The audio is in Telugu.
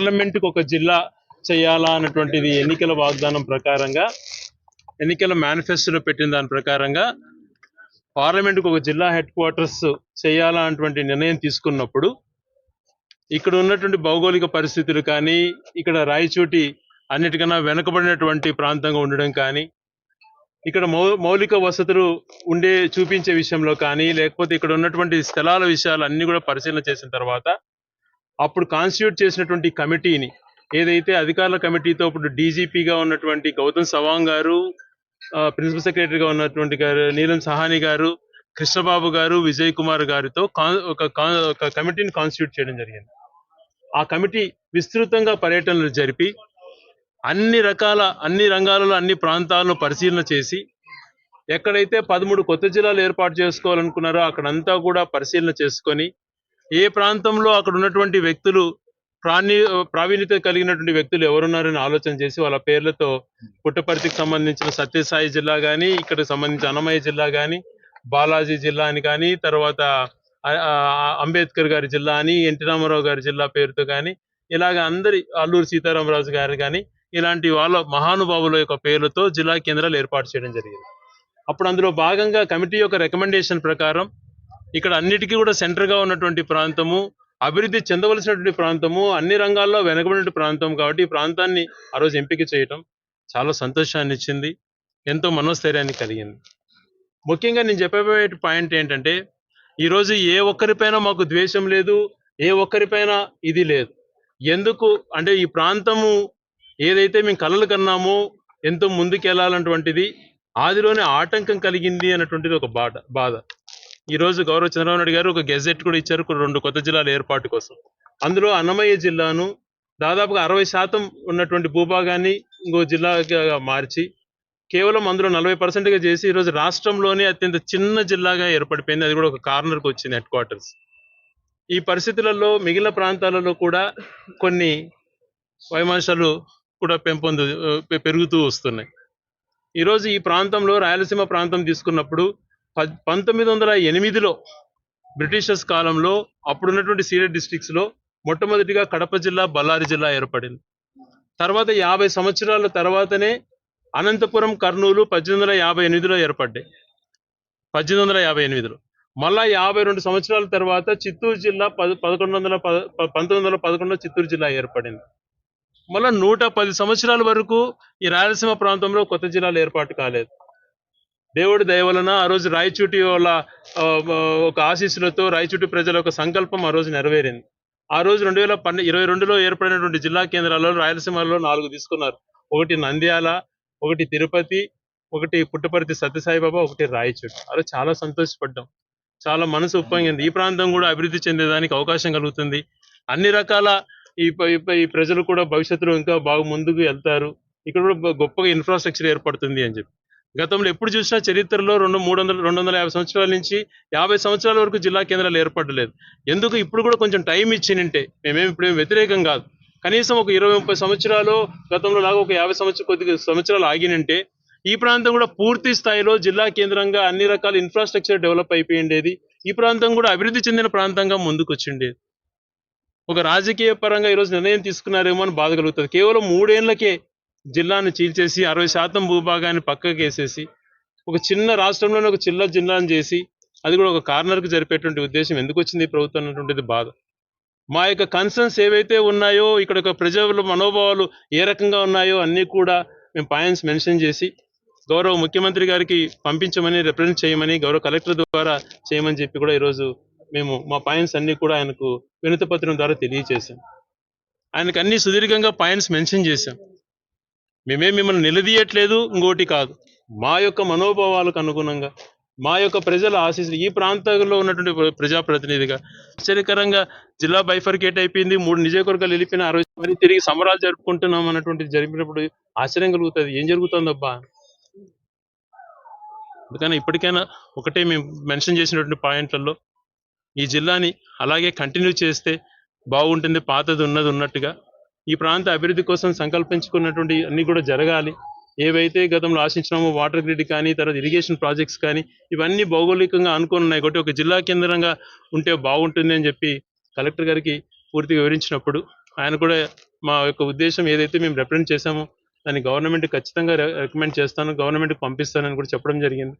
పార్లమెంటుకు ఒక జిల్లా చేయాలా అన్నటువంటిది ఎన్నికల వాగ్దానం ప్రకారంగా ఎన్నికల మేనిఫెస్టోలో పెట్టిన దాని ప్రకారంగా పార్లమెంట్కి ఒక జిల్లా హెడ్ క్వార్టర్స్ చేయాలా అన్నటువంటి నిర్ణయం తీసుకున్నప్పుడు ఇక్కడ ఉన్నటువంటి భౌగోళిక పరిస్థితులు కానీ ఇక్కడ రాయచోటి అన్నిటికన్నా వెనుకబడినటువంటి ప్రాంతంగా ఉండడం కానీ ఇక్కడ మౌ మౌలిక వసతులు ఉండే చూపించే విషయంలో కానీ లేకపోతే ఇక్కడ ఉన్నటువంటి స్థలాల విషయాలు అన్ని కూడా పరిశీలన చేసిన తర్వాత అప్పుడు కాన్స్టిట్యూట్ చేసినటువంటి కమిటీని ఏదైతే అధికారుల కమిటీతో ఇప్పుడు డీజీపీగా ఉన్నటువంటి గౌతమ్ సవాంగ్ గారు ప్రిన్సిపల్ సెక్రటరీగా ఉన్నటువంటి గారు నీలం సహాని గారు కృష్ణబాబు గారు విజయ్ కుమార్ గారితో కాన్- ఒక కా- ఒక కమిటీని కాన్స్టిట్యూట్ చేయడం జరిగింది. ఆ కమిటీ విస్తృతంగా పర్యటనలు జరిపి అన్ని రకాల అన్ని రంగాలలో అన్ని ప్రాంతాలను పరిశీలన చేసి ఎక్కడైతే పదమూడు కొత్త జిల్లాలు ఏర్పాటు చేసుకోవాలనుకున్నారో అక్కడంతా కూడా పరిశీలన చేసుకొని ఏ ప్రాంతంలో అక్కడ ఉన్నటువంటి వ్యక్తులు ప్రాణి ప్రావీణ్యత కలిగినటువంటి వ్యక్తులు ఎవరున్నారని ఆలోచన చేసి వాళ్ళ పేర్లతో పుట్టపర్తికి సంబంధించిన సత్యసాయి జిల్లా కానీ ఇక్కడ సంబంధించిన అన్నమయ్య జిల్లా కానీ బాలాజీ జిల్లా అని కానీ తర్వాత అంబేద్కర్ గారి జిల్లా అని ఎన్టీ రామారావు గారి జిల్లా పేరుతో కానీ ఇలాగ అందరి అల్లూరు సీతారామరాజు గారు కానీ ఇలాంటి వాళ్ళ మహానుభావుల యొక్క పేర్లతో జిల్లా కేంద్రాలు ఏర్పాటు చేయడం జరిగింది. అప్పుడు అందులో భాగంగా కమిటీ యొక్క రికమెండేషన్ ప్రకారం ఇక్కడ అన్నిటికీ కూడా సెంటర్గా ఉన్నటువంటి ప్రాంతము అభివృద్ధి చెందవలసినటువంటి ప్రాంతము అన్ని రంగాల్లో వెనకబడిన ప్రాంతం కాబట్టి ఈ ప్రాంతాన్ని ఆ రోజు ఎంపిక చేయటం చాలా సంతోషాన్ని ఇచ్చింది ఎంతో మనోస్థైర్యాన్ని కలిగింది. ముఖ్యంగా నేను చెప్పబోయే పాయింట్ ఏంటంటే ఈరోజు ఏ ఒక్కరిపైన మాకు ద్వేషం లేదు ఏ ఒక్కరిపైన ఇది లేదు. ఎందుకు అంటే ఈ ప్రాంతము ఏదైతే మేము కలలు కన్నామో ఎంతో ముందుకెళ్ళాలన్నటువంటిది ఆదిలోనే ఆటంకం కలిగింది అన్నటువంటిది ఒక బాధ బాధ. ఈ రోజు గౌరవ చంద్రబాబు నాయుడు గారు ఒక గెజెట్ కూడా ఇచ్చారు రెండు కొత్త జిల్లాల ఏర్పాటు కోసం. అందులో అన్నమయ్య జిల్లాను దాదాపుగా అరవై శాతం ఉన్నటువంటి భూభాగాన్ని ఇంకో జిల్లాగా మార్చి కేవలం అందులో నలభై పర్సెంట్గా చేసి ఈరోజు రాష్ట్రంలోనే అత్యంత చిన్న జిల్లాగా ఏర్పడిపోయింది. అది కూడా ఒక కార్నర్కి వచ్చింది హెడ్ క్వార్టర్స్ ఈ పరిస్థితులలో మిగిలిన ప్రాంతాలలో కూడా కొన్ని వైమాంశాలు కూడా పెంపొందు పెరుగుతూ వస్తున్నాయి. ఈరోజు ఈ ప్రాంతంలో రాయలసీమ ప్రాంతం తీసుకున్నప్పుడు పంతొమ్మిది వందల ఎనిమిదిలో బ్రిటిషర్స్ కాలంలో అప్పుడున్నటువంటి సీడెడ్ డిస్ట్రిక్ట్స్లో మొట్టమొదటిగా కడప జిల్లా బళ్ళారి జిల్లా ఏర్పడింది. తర్వాత యాభై సంవత్సరాల తర్వాతనే అనంతపురం కర్నూలు పద్దెనిమిది వందల యాభై ఎనిమిదిలో ఏర్పడ్డాయి. పద్దెనిమిది వందల యాభై ఎనిమిదిలో. మళ్ళా యాభై రెండు సంవత్సరాల తర్వాత చిత్తూరు జిల్లా పద పదకొండు వందల పద ప- పంతొమ్మిది వందల పదకొండులో చిత్తూరు జిల్లా ఏర్పడింది. మళ్ళా నూట పది సంవత్సరాల వరకు ఈ రాయలసీమ ప్రాంతంలో కొత్త జిల్లాలు ఏర్పాటు కాలేదు. దేవుడి దయవలన ఆ రోజు రాయచూటి వాళ్ళ ఒక ఆశీస్సులతో రాయచూటి ప్రజల ఒక సంకల్పం ఆ రోజు నెరవేరింది. ఆ రోజు రెండు వేల పన్నె ఇరవై రెండులో ఏర్పడినటువంటి జిల్లా కేంద్రాలలో రాయలసీమలో నాలుగు తీసుకున్నారు. ఒకటి నంద్యాల ఒకటి తిరుపతి ఒకటి పుట్టపర్తి సత్యసాయిబాబా ఒకటి రాయచూటి. ఆ రోజు చాలా సంతోషపడ్డాం. చాలా మనసు ఉప్పొంగింది. ఈ ప్రాంతం కూడా అభివృద్ధి చెందేదానికి అవకాశం కలుగుతుంది. అన్ని రకాల ఈ ఈ ప్రజలు కూడా భవిష్యత్తులో ఇంకా బాగా ముందుకు వెళ్తారు. ఇక్కడ కూడా గొప్పగా ఇన్ఫ్రాస్ట్రక్చర్ ఏర్పడుతుంది అని చెప్పి. గతంలో ఎప్పుడు చూసినా చరిత్రలో రెండు మూడు వందల రెండు వందల యాభై సంవత్సరాల నుంచి యాభై సంవత్సరాల వరకు జిల్లా కేంద్రాలు ఏర్పడలేదు. ఎందుకు? ఇప్పుడు కూడా కొంచెం టైం ఇచ్చినంటే. మేమేమి ఇప్పుడేం వ్యతిరేకం కాదు. కనీసం ఒక ఇరవై ముప్పై సంవత్సరాలు గతంలో లాగా ఒక యాభై సంవత్సరం కొద్దిగా సంవత్సరాలు ఆగినంటే ఈ ప్రాంతం కూడా పూర్తి స్థాయిలో జిల్లా కేంద్రంగా అన్ని రకాల ఇన్ఫ్రాస్ట్రక్చర్ డెవలప్ అయిపోయి ఉండేది. ఈ ప్రాంతం కూడా అభివృద్ధి చెందిన ప్రాంతంగా ముందుకు వచ్చిండేది ఒక రాజకీయ పరంగా ఈరోజు నిర్ణయం తీసుకున్నారేమో అని బాధ కలుగుతుంది. కేవలం మూడేళ్ళకే జిల్లాను చీల్చేసి అరవై శాతం భూభాగాన్ని పక్కకు వేసేసి ఒక చిన్న రాష్ట్రంలోనే ఒక చిల్ల జిల్లాను చేసి అది కూడా ఒక కార్నర్కు జరిపేటువంటి ఉద్దేశం ఎందుకు వచ్చింది ఈ ప్రభుత్వం అన్నటువంటిది బాధ. మా యొక్క కన్సర్న్స్ ఏవైతే ఉన్నాయో ఇక్కడ ఒక ప్రజల మనోభావాలు ఏ రకంగా ఉన్నాయో అన్నీ కూడా మేము పాయింట్స్ మెన్షన్ చేసి గౌరవ ముఖ్యమంత్రి గారికి పంపించమని రిప్రజెంట్ చేయమని గౌరవ కలెక్టర్ ద్వారా చేయమని చెప్పి కూడా ఈరోజు మేము మా పాయింట్స్ అన్నీ కూడా ఆయనకు వినతపత్రం ద్వారా తెలియజేశాం. ఆయనకు అన్ని సుదీర్ఘంగా పాయింట్స్ మెన్షన్ చేశాం. మేమే మిమ్మల్ని నిలదీయట్లేదు ఇంకోటి కాదు. మా యొక్క మనోభావాలకు అనుగుణంగా మా యొక్క ప్రజల ఆశీస్సులు ఈ ప్రాంతంలో ఉన్నటువంటి ప్రజాప్రతినిధిగా. ఆశ్చర్యకరంగా జిల్లా బైఫర్కేట్ అయిపోయింది మూడు నియోజకవర్గాలు వెళ్ళిపోయిన అరవై మరి తిరిగి సమరాలు జరుపుకుంటున్నాం అన్నటువంటిది జరిపినప్పుడు ఆశ్చర్యం కలుగుతుంది. ఏం జరుగుతుందబ్బా? అందుకని ఇప్పటికైనా ఒకటే మేము మెన్షన్ చేసినటువంటి పాయింట్లలో ఈ జిల్లాని అలాగే కంటిన్యూ చేస్తే బాగుంటుంది పాతది ఉన్నది ఉన్నట్టుగా ఈ ప్రాంత అభివృద్ధి కోసం సంకల్పించుకున్నటువంటి అన్ని కూడా జరగాలి. ఏవైతే గతంలో ఆశించినామో వాటర్ గ్రిడ్ కానీ తర్వాత ఇరిగేషన్ ప్రాజెక్ట్స్ కానీ ఇవన్నీ భౌగోళికంగా అనుకుని ఉన్నాయి. కాబట్టి ఒక జిల్లా కేంద్రంగా ఉంటే బాగుంటుంది అని చెప్పి కలెక్టర్ గారికి పూర్తిగా వివరించినప్పుడు ఆయన కూడా మా యొక్క ఉద్దేశం ఏదైతే మేము రిప్రజెంట్ చేశామో దాన్ని గవర్నమెంట్ ఖచ్చితంగా రికమెండ్ చేస్తాను గవర్నమెంట్ పంపిస్తానని కూడా చెప్పడం జరిగింది.